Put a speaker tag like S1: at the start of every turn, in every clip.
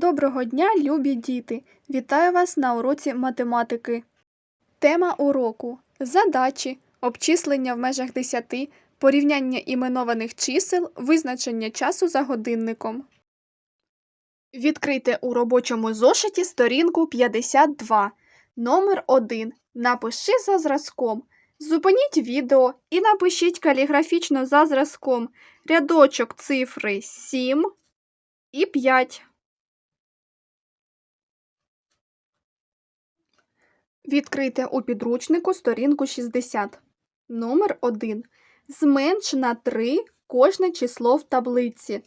S1: Доброго дня, любі діти! Вітаю вас на уроці математики. Тема уроку задачі, обчислення в межах 10, порівняння іменованих чисел, визначення часу за годинником. Відкрийте у робочому зошиті сторінку 52, номер 1. Напиши за зразком. Зупиніть відео і напишіть каліграфічно за зразком рядочок цифри 7 і 5. Відкрийте у підручнику сторінку 60. Номер 1. Зменш на 3 кожне число в таблиці.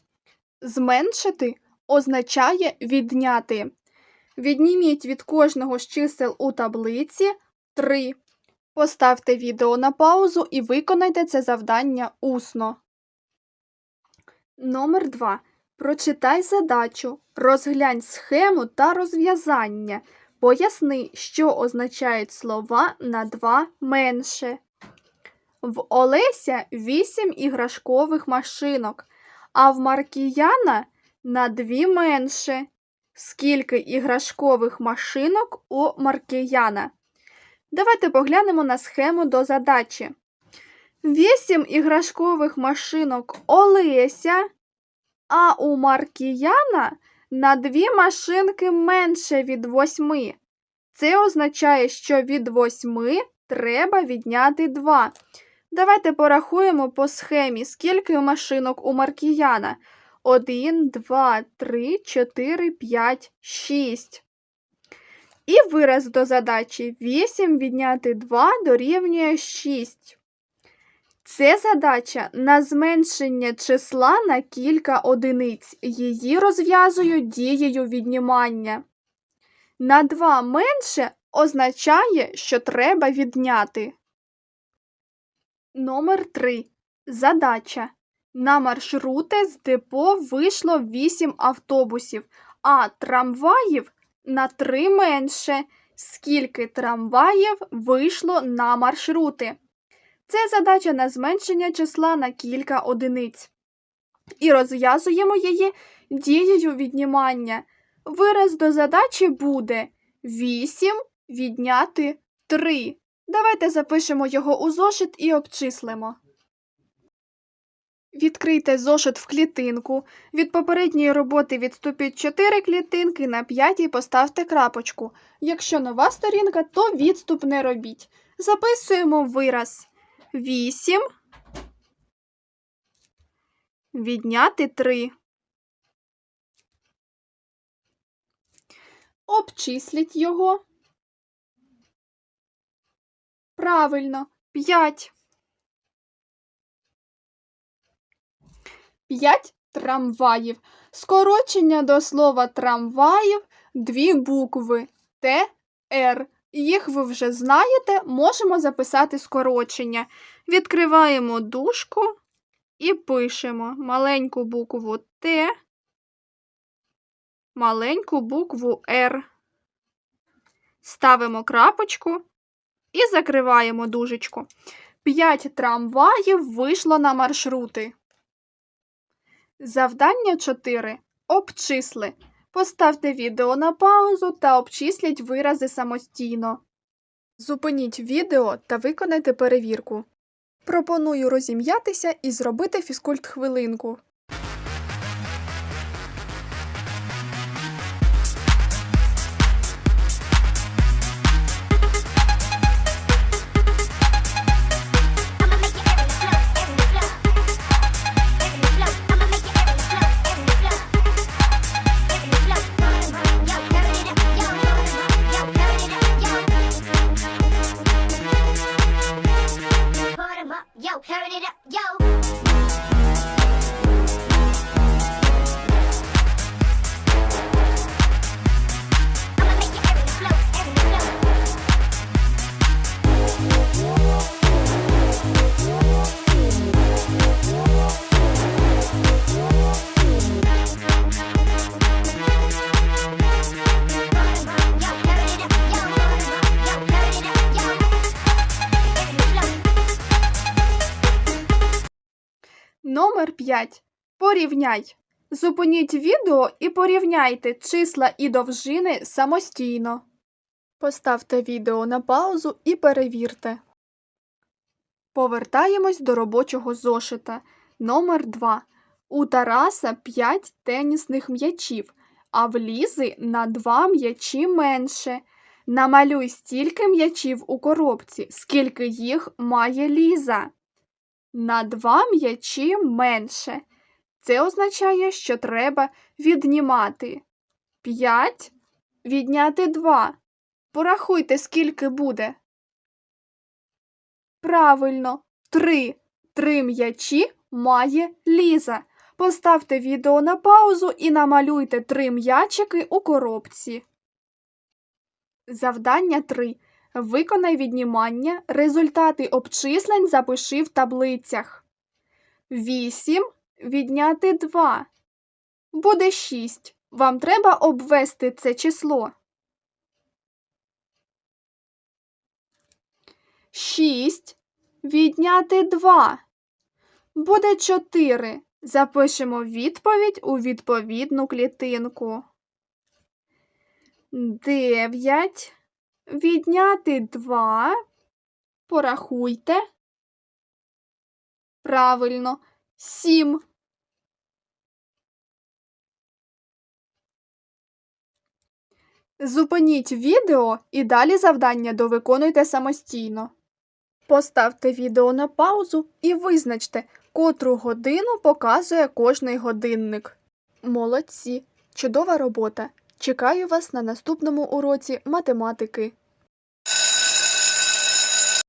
S1: Зменшити означає відняти. Відніміть від кожного з чисел у таблиці 3. Поставте відео на паузу і виконайте це завдання усно. Номер 2. Прочитай задачу, розглянь схему та розв'язання. Поясни, що означають слова на 2 менше. В Олеся 8 іграшкових машинок, а в Маркіяна на 2 менше. Скільки іграшкових машинок у Маркіяна? Давайте поглянемо на схему до задачі. 8 іграшкових машинок Олеся, а у Маркіяна на дві машинки менше від восьми. Це означає, що від восьми треба відняти два. Давайте порахуємо по схемі, скільки машинок у Маркіяна. 1, 2, 3, 4, 5, 6. І вираз до задачі 8 відняти 2 дорівнює 6. Це задача на зменшення числа на кілька одиниць. Її розв'язую дією віднімання. На 2 менше означає, що треба відняти. Номер 3. Задача. На маршрути з депо вийшло 8 автобусів, а трамваїв на 3 менше. Скільки трамваїв вийшло на маршрути? Це задача на зменшення числа на кілька одиниць. І розв'язуємо її дією віднімання. Вираз до задачі буде 8 відняти 3. Давайте запишемо його у зошит і обчислимо. Відкрийте зошит в клітинку. Від попередньої роботи відступіть 4 клітинки, на 5 поставте крапочку. Якщо нова сторінка, то відступ не робіть. Записуємо вираз. 8. Відняти 3. Обчисліть його. Правильно. 5. 5 трамваїв. Скорочення до слова трамваїв дві букви Т, Р. Їх ви вже знаєте, можемо записати скорочення. Відкриваємо дужку і пишемо маленьку букву Т, маленьку букву Р. Ставимо крапочку і закриваємо дужечку. 5 трамваїв вийшло на маршрути. Завдання 4. Обчисли. Поставте відео на паузу та обчисліть вирази самостійно. Зупиніть відео та виконайте перевірку. Пропоную розім'ятися і зробити фізкульт хвилинку. Номер 5. Порівняй. Зупиніть відео і порівняйте числа і довжини самостійно. Поставте відео на паузу і перевірте. Повертаємось до робочого зошита. Номер 2. У Тараса 5 тенісних м'ячів, а в Лізи на 2 м'ячі менше. Намалюй стільки м'ячів у коробці, скільки їх має Ліза. На 2 м'ячі менше. Це означає, що треба віднімати 5, відняти 2. Порахуйте, скільки буде. Правильно, 3. Три м'ячі має Ліза. Поставте відео на паузу і намалюйте три м'ячики у коробці. Завдання 3. Виконай віднімання. Результати обчислень запиши в таблицях. 8 відняти 2. Буде 6. Вам треба обвести це число. 6 відняти 2. Буде 4. Запишемо відповідь у відповідну клітинку. 9 відняти 2. Порахуйте. Правильно. 7. Зупиніть відео і далі завдання довиконуйте самостійно. Поставте відео на паузу і визначте, котру годину показує кожний годинник. Молодці! Чудова робота! Чекаю вас на наступному уроці математики.